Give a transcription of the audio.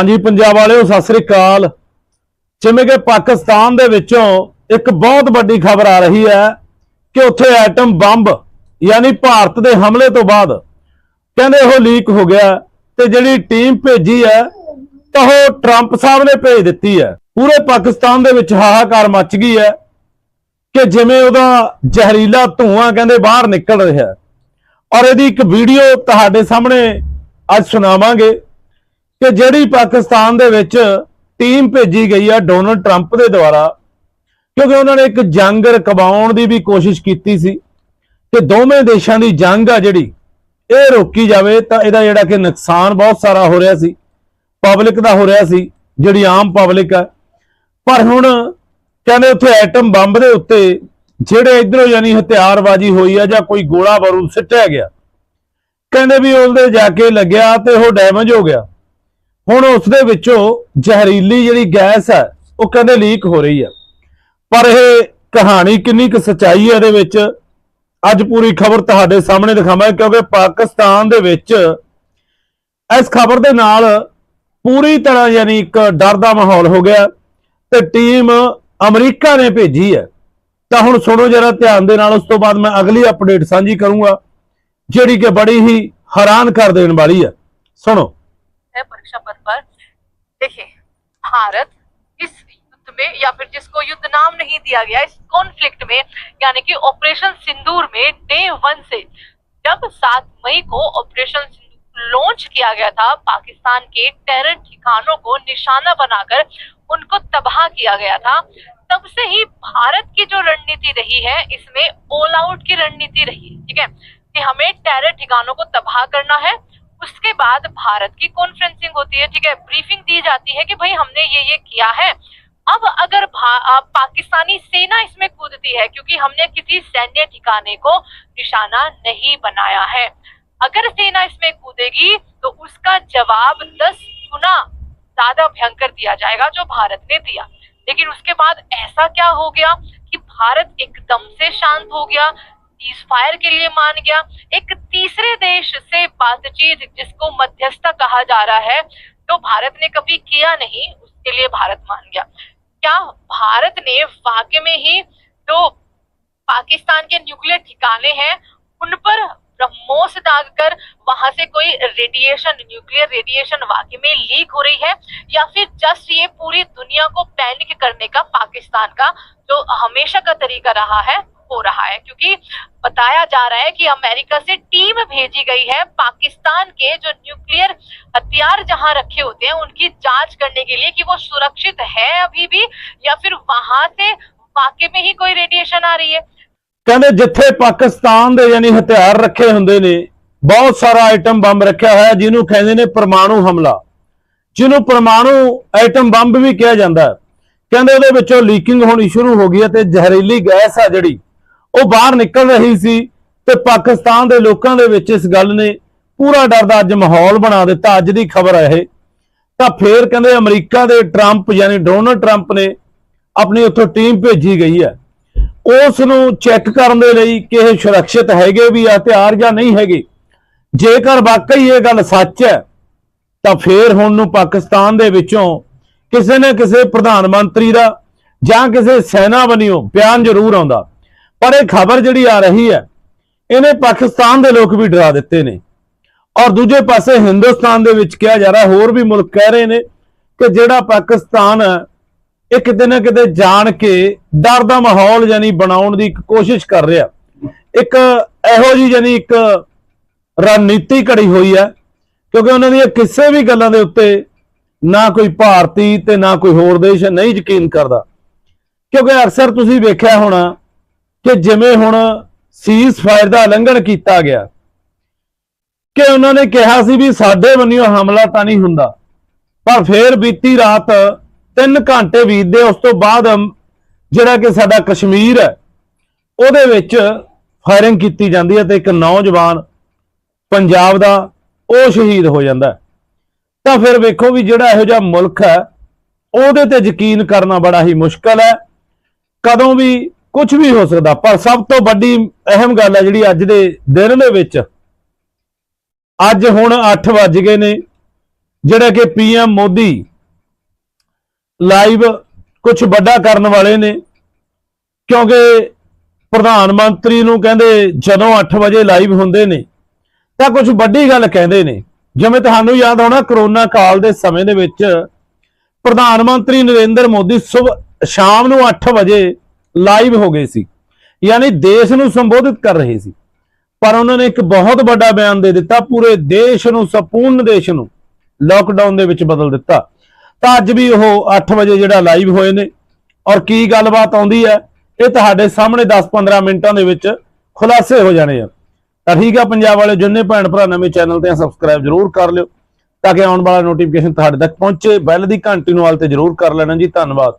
ਹਾਂਜੀ, ਪੰਜਾਬ ਵਾਲਿਓ, ਸਤਿ ਸ੍ਰੀ ਅਕਾਲ। ਜਿਵੇਂ ਕਿ ਪਾਕਿਸਤਾਨ ਦੇ ਵਿੱਚੋਂ ਇੱਕ ਬਹੁਤ ਵੱਡੀ ਖਬਰ ਆ ਰਹੀ ਹੈ ਕਿ ਉੱਥੇ ਐਟਮ ਬੰਬ, ਯਾਨੀ ਭਾਰਤ ਦੇ ਹਮਲੇ ਤੋਂ ਬਾਅਦ, ਕਹਿੰਦੇ ਉਹ ਲੀਕ ਹੋ ਗਿਆ ਤੇ ਜਿਹੜੀ ਟੀਮ ਭੇਜੀ ਹੈ, ਤਾਂ ਉਹ ਟਰੰਪ ਸਾਹਿਬ ਨੇ ਭੇਜ ਦਿੱਤੀ ਹੈ। ਪੂਰੇ ਪਾਕਿਸਤਾਨ ਦੇ ਵਿੱਚ ਹਾਹਾਕਾਰ ਮਚ ਗਈ ਹੈ ਕਿ ਜਿਵੇਂ ਉਹਦਾ ਜ਼ਹਿਰੀਲਾ ਧੂਆਂ ਕਹਿੰਦੇ ਬਾਹਰ ਨਿਕਲ ਰਿਹਾ ਔਰ ਇਹਦੀ ਇੱਕ ਵੀਡੀਓ ਤੁਹਾਡੇ ਸਾਹਮਣੇ ਅੱਜ ਸੁਣਾਵਾਂਗੇ। ਕਿ ਜਿਹੜੀ ਪਾਕਿਸਤਾਨ ਦੇ ਵਿੱਚ ਟੀਮ ਭੇਜੀ ਗਈ ਆ ਡੋਨਲਡ ਟਰੰਪ ਦੇ ਦੁਆਰਾ, ਕਿਉਂਕਿ ਉਹਨਾਂ ਨੇ ਇੱਕ ਜੰਗ ਰਕਵਾਉਣ ਦੀ ਵੀ ਕੋਸ਼ਿਸ਼ ਕੀਤੀ ਸੀ ਕਿ ਦੋਵੇਂ ਦੇਸ਼ਾਂ ਦੀ ਜੰਗ ਆ ਜਿਹੜੀ, ਇਹ ਰੋਕੀ ਜਾਵੇ ਤਾਂ ਇਹਦਾ ਜਿਹੜਾ ਕਿ ਨੁਕਸਾਨ ਬਹੁਤ ਸਾਰਾ ਹੋ ਰਿਹਾ ਸੀ, ਪਬਲਿਕ ਦਾ ਹੋ ਰਿਹਾ ਸੀ, ਜਿਹੜੀ ਆਮ ਪਬਲਿਕ ਆ। ਪਰ ਹੁਣ ਕਹਿੰਦੇ ਉੱਥੇ ਐਟਮ ਬੰਬ ਦੇ ਉੱਤੇ ਜਿਹੜੇ ਇਧਰੋਂ ਯਾਨੀ ਹਥਿਆਰਬਾਜ਼ੀ ਹੋਈ ਆ ਜਾਂ ਕੋਈ ਗੋਲਾ ਬਾਰੂਦ ਸਿੱਟਿਆ ਗਿਆ, ਕਹਿੰਦੇ ਵੀ ਉਹਦੇ ਜਾ ਕੇ ਲੱਗਿਆ ਤੇ ਉਹ ਡੈਮੇਜ ਹੋ ਗਿਆ। ਹੁਣ ਉਸ ਦੇ ਵਿੱਚੋਂ ਜ਼ਹਿਰੀਲੀ ਜਿਹੜੀ ਗੈਸ ਹੈ, ਉਹ ਕਹਿੰਦੇ ਲੀਕ ਹੋ ਰਹੀ ਹੈ। ਪਰ ਇਹ ਕਹਾਣੀ ਕਿੰਨੀ ਕੁ ਸੱਚਾਈ ਹੈ ਇਹਦੇ ਵਿੱਚ? ਅੱਜ ਪੂਰੀ ਖਬਰ ਤੁਹਾਡੇ ਸਾਹਮਣੇ ਦਿਖਾਵਾਂਗੇ ਕਿਉਂਕਿ ਪਾਕਿਸਤਾਨ ਦੇ ਵਿੱਚ ਇਸ ਖਬਰ ਦੇ ਨਾਲ ਪੂਰੀ ਤਰ੍ਹਾਂ ਯਾਨੀ ਇੱਕ ਡਰ ਦਾ ਮਾਹੌਲ ਹੋ ਗਿਆ ਤੇ ਟੀਮ ਅਮਰੀਕਾ ਨੇ ਭੇਜੀ ਹੈ। ਤਾਂ ਹੁਣ ਸੁਣੋ ਜਰਾ ਧਿਆਨ ਦੇ ਨਾਲ, ਉਸ ਤੋਂ ਬਾਅਦ ਮੈਂ ਅਗਲੀ ਅਪਡੇਟ ਸਾਂਝੀ ਕਰੂੰਗਾ, ਜਿਹੜੀ ਕਿ ਬੜੀ ਹੀ ਹੈਰਾਨ ਕਰ ਦੇਣ ਵਾਲੀ ਹੈ। ਸੁਣੋ। है परीक्षा पद पर। देखिए, भारत इस युद्ध में या फिर जिसको युद्ध नाम नहीं दिया गया, इस कॉन्फ्लिक्ट में, यानी कि ऑपरेशन सिंदूर में डे वन से जब सात मई को ऑपरेशन लॉन्च किया गया था, पाकिस्तान के टेरर ठिकानों को निशाना बनाकर उनको तबाह किया गया था, तब से ही भारत की जो रणनीति रही है, इसमें ऑल आउट की रणनीति रही है, ठीक है? कि हमें टेरर ठिकानों को तबाह करना है उसके बाद भारत की कॉन्फ्रेंसिंग होती है, ठीक है? ब्रीफिंग दी जाती है कि भाई हमने ये ये किया है। अब अगर पाकिस्तानी सेना इसमें कूदती है, क्योंकि हमने किसी सैन्य ठिकाने को निशाना नहीं बनाया है। अगर सेना इसमें कूदेगी तो उसका जवाब दस गुना ज़्यादा भयंकर दिया जाएगा, जो भारत ने दिया। लेकिन उसके बाद ऐसा क्या हो गया कि भारत एकदम से शांत हो गया सीज फायर के लिए मान गया। एक तीसरे देश से बातचीत जिसको मध्यस्थता कहा जा रहा है तो भारत ने कभी किया नहीं, उसके लिए भारत मान गया। क्या भारत ने वाकई में ही जो पाकिस्तान के न्यूक्लियर ठिकाने हैं, उन पर ब्रह्मोस दागकर वहाँ से कोई रेडिएशन न्यूक्लियर रेडिएशन वाकई में लीक हो रही है, या फिर जस्ट ये पूरी दुनिया को पैनिक करने का, पाकिस्तान का जो हमेशा का तरीका रहा है हो रहा है क्योंकि बताया जा रहा है कि अमेरिका से टीम भेजी गई है पाकिस्तान के जो न्यूक्लियर हथियार जहां रखे होते हैं उनकी जांच करने के लिए कि वो सुरक्षित है अभी भी या फिर वहां से वाकई में ही कोई रेडिएशन आ रही है ਕਹਿੰਦੇ ਜਿੱਥੇ ਪਾਕਿਸਤਾਨ ਦੇ ਯਾਨੀ ਹਥਿਆਰ ਰੱਖੇ ਹੁੰਦੇ ਨੇ ਬਹੁਤ ਸਾਰਾ ਆਈਟਮ ਬੰਬ ਰੱਖਿਆ ਹੋਇਆ ਜਿਹਨੂੰ ਕਹਿੰਦੇ ਨੇ ਪਰਮਾਣੂ ਹਮਲਾ ਜਿਹਨੂੰ ਪਰਮਾਣੂ ਆਈਟਮ ਬੰਬ ਵੀ ਕਿਹਾ ਜਾਂਦਾ ਹੈ ਕਹਿੰਦੇ ਉਹਦੇ ਵਿੱਚੋਂ ਲੀਕਿੰਗ ਹੋਣੀ ਸ਼ੁਰੂ ਹੋ ਗਈ ਹੈ ਤੇ ਜ਼ਹਿਰੀਲੀ ਗੈਸ ਆ ਜਿਹੜੀ ਉਹ ਬਾਹਰ ਨਿਕਲ ਰਹੀ ਸੀ ਤੇ ਪਾਕਿਸਤਾਨ ਦੇ ਲੋਕਾਂ ਦੇ ਵਿੱਚ ਇਸ ਗੱਲ ਨੇ ਪੂਰਾ ਡਰ ਦਾ ਅੱਜ ਮਾਹੌਲ ਬਣਾ ਦਿੱਤਾ। ਅੱਜ ਦੀ ਖਬਰ ਹੈ ਇਹ। ਤਾਂ ਫੇਰ ਕਹਿੰਦੇ ਅਮਰੀਕਾ ਦੇ ਟਰੰਪ ਯਾਨੀ ਡੋਨਲਡ ਟਰੰਪ ਨੇ ਆਪਣੀ ਉੱਥੋਂ ਟੀਮ ਭੇਜੀ ਗਈ ਹੈ। ਉਸ ਨੂੰ ਚੈੱਕ ਕਰਨ ਦੇ ਲਈ ਕਿ ਇਹ ਸੁਰੱਖਿਅਤ ਹੈਗੇ ਵੀ ਆ ਹਥਿਆਰ ਜਾਂ ਨਹੀਂ ਹੈਗੇ। ਜੇਕਰ ਵਾਕਈ ਇਹ ਗੱਲ ਸੱਚ ਹੈ, ਤਾਂ ਫੇਰ ਹੁਣ ਨੂੰ ਪਾਕਿਸਤਾਨ ਦੇ ਵਿੱਚੋਂ ਕਿਸੇ ਨਾ ਕਿਸੇ ਪ੍ਰਧਾਨ ਮੰਤਰੀ ਦਾ ਜਾਂ ਕਿਸੇ ਸੈਨਾ ਬਣਿਓ ਬਿਆਨ ਜ਼ਰੂਰ ਆਉਂਦਾ। ਪਰ ਇਹ ਖਬਰ ਜਿਹੜੀ ਆ ਰਹੀ ਹੈ, ਇਹਨੇ ਪਾਕਿਸਤਾਨ ਦੇ ਲੋਕ ਵੀ ਡਰਾ ਦਿੱਤੇ ਨੇ। ਔਰ ਦੂਜੇ ਪਾਸੇ ਹਿੰਦੁਸਤਾਨ ਦੇ ਵਿੱਚ ਕਿਹਾ ਜਾ ਰਿਹਾ, ਹੋਰ ਵੀ ਮੁਲਕ ਕਹਿ ਰਹੇ ਨੇ ਕਿ ਜਿਹੜਾ ਪਾਕਿਸਤਾਨ ਇਹ ਕਿਤੇ ਨਾ ਕਿਤੇ ਜਾਣ ਕੇ ਡਰ ਦਾ ਮਾਹੌਲ ਯਾਨੀ ਬਣਾਉਣ ਦੀ ਕੋਸ਼ਿਸ਼ ਕਰ ਰਿਹਾ। ਇੱਕ ਇਹੋ ਜੀ ਯਾਨੀ ਇੱਕ ਰਣਨੀਤੀ ਘੜੀ ਹੋਈ ਹੈ, ਕਿਉਂਕਿ ਉਹਨਾਂ ਦੀਆਂ ਕਿਸੇ ਵੀ ਗੱਲਾਂ ਦੇ ਉੱਤੇ ਨਾ ਕੋਈ ਭਾਰਤੀ ਤੇ ਨਾ ਕੋਈ ਹੋਰ ਦੇਸ਼ ਨਹੀਂ ਯਕੀਨ ਕਰਦਾ। ਕਿਉਂਕਿ ਅਕਸਰ ਤੁਸੀਂ ਵੇਖਿਆ ਹੋਣਾ ਕਿ ਜਿਵੇਂ ਹੁਣ ਸੀਜ਼ ਫਾਇਰ ਦਾ ਉਲੰਘਣ ਕੀਤਾ ਗਿਆ, ਕਿ ਉਹਨਾਂ ਨੇ ਕਿਹਾ ਸੀ ਵੀ ਸਾਡੇ ਵੱਲੋਂ ਹਮਲਾ ਤਾਂ ਨਹੀਂ ਹੁੰਦਾ, ਪਰ ਫਿਰ ਬੀਤੀ ਰਾਤ 3 ਘੰਟੇ ਬੀਤਦੇ ਉਸ ਤੋਂ ਬਾਅਦ ਜਿਹੜਾ ਕਿ ਸਾਡਾ ਕਸ਼ਮੀਰ ਹੈ, ਉਹਦੇ ਵਿੱਚ ਫਾਇਰਿੰਗ ਕੀਤੀ ਜਾਂਦੀ ਹੈ ਤੇ ਇੱਕ ਨੌਜਵਾਨ ਪੰਜਾਬ ਦਾ ਉਹ ਸ਼ਹੀਦ ਹੋ ਜਾਂਦਾ ਤਾਂ ਫਿਰ ਵੇਖੋ ਵੀ ਜਿਹੜਾ ਇਹੋ ਜਿਹਾ ਮੁਲਕ ਹੈ, ਉਹਦੇ ਤੇ ਯਕੀਨ ਕਰਨਾ ਬੜਾ ਹੀ ਮੁਸ਼ਕਲ ਹੈ। ਕਦੋਂ ਵੀ ਕੁਝ ਵੀ ਹੋ ਸਕਦਾ, ਪਰ ਸਭ ਤੋਂ ਵੱਡੀ ਅਹਿਮ ਗੱਲ ਹੈ ਜਿਹੜੀ ਅੱਜ ਦੇ ਦਿਨ ਦੇ ਵਿੱਚ। ਅੱਜ ਹੁਣ 8 ਵੱਜ ਗਏ ਨੇ, ਜਿਹੜੇ ਕਿ ਪੀਐਮ ਮੋਦੀ ਲਾਈਵ ਕੁਝ ਵੱਡਾ ਕਰਨ ਵਾਲੇ ਨੇ, ਕਿਉਂਕਿ ਪ੍ਰਧਾਨ ਮੰਤਰੀ ਨੂੰ ਕਹਿੰਦੇ ਜਦੋਂ 8 ਵਜੇ ਲਾਈਵ ਹੁੰਦੇ ਨੇ, ਤਾਂ ਕੁਝ ਵੱਡੀ ਗੱਲ ਕਹਿੰਦੇ ਨੇ। ਜਿਵੇਂ ਤੁਹਾਨੂੰ ਯਾਦ ਆਉਣਾ ਕਰੋਨਾ ਕਾਲ ਦੇ ਸਮੇਂ ਦੇ ਵਿੱਚ ਪ੍ਰਧਾਨ ਮੰਤਰੀ ਨਰਿੰਦਰ ਮੋਦੀ ਸਵੇਰ ਸ਼ਾਮ ਨੂੰ 8 ਵਜੇ ਲਾਈਵ ਹੋ ਗਏ ਸੀ। ਯਾਨੀ ਦੇਸ਼ ਨੂੰ ਸੰਬੋਧਿਤ ਕਰ ਰਹੇ ਸੀ। ਪਰ ਉਹਨਾਂ ਨੇ ਇੱਕ ਬਹੁਤ ਵੱਡਾ ਬਿਆਨ ਦੇ ਦਿੱਤਾ, ਪੂਰੇ ਦੇਸ਼ ਨੂੰ, ਸੰਪੂਰਨ ਦੇਸ਼ ਨੂੰ ਲੋਕਡਾਊਨ ਦੇ ਵਿੱਚ ਬਦਲ ਦਿੱਤਾ। ਤਾਂ ਅੱਜ ਵੀ ਉਹ 8 ਵਜੇ ਜਿਹੜਾ ਲਾਈਵ ਹੋਏ ਨੇ, ਔਰ ਕੀ ਗੱਲਬਾਤ ਆਉਂਦੀ ਹੈ, ਇਹ ਤੁਹਾਡੇ ਸਾਹਮਣੇ 10-15 ਮਿੰਟਾਂ ਦੇ ਵਿੱਚ ਖੁਲਾਸੇ ਹੋ ਜਾਣੇ ਆ। ਤਾਂ ਠੀਕ ਆ, ਪੰਜਾਬ ਵਾਲੇ ਜਿੰਨੇ ਭੈਣ ਭਰਾ ਨਵੇਂ ਚੈਨਲ ਤੇ ਸਬਸਕ੍ਰਾਈਬ ਜਰੂਰ ਕਰ ਲਿਓ, ਤਾਂ ਕਿ ਆਉਣ ਵਾਲਾ ਨੋਟੀਫਿਕੇਸ਼ਨ ਤੁਹਾਡੇ ਤੱਕ ਪਹੁੰਚੇ। ਬੈਲ ਦੀ ਘੰਟੀ ਨੂੰ ਵਾਲ ਤੇ ਜਰੂਰ ਕਰ ਲੈਣਾ ਜੀ। ਧੰਨਵਾਦ।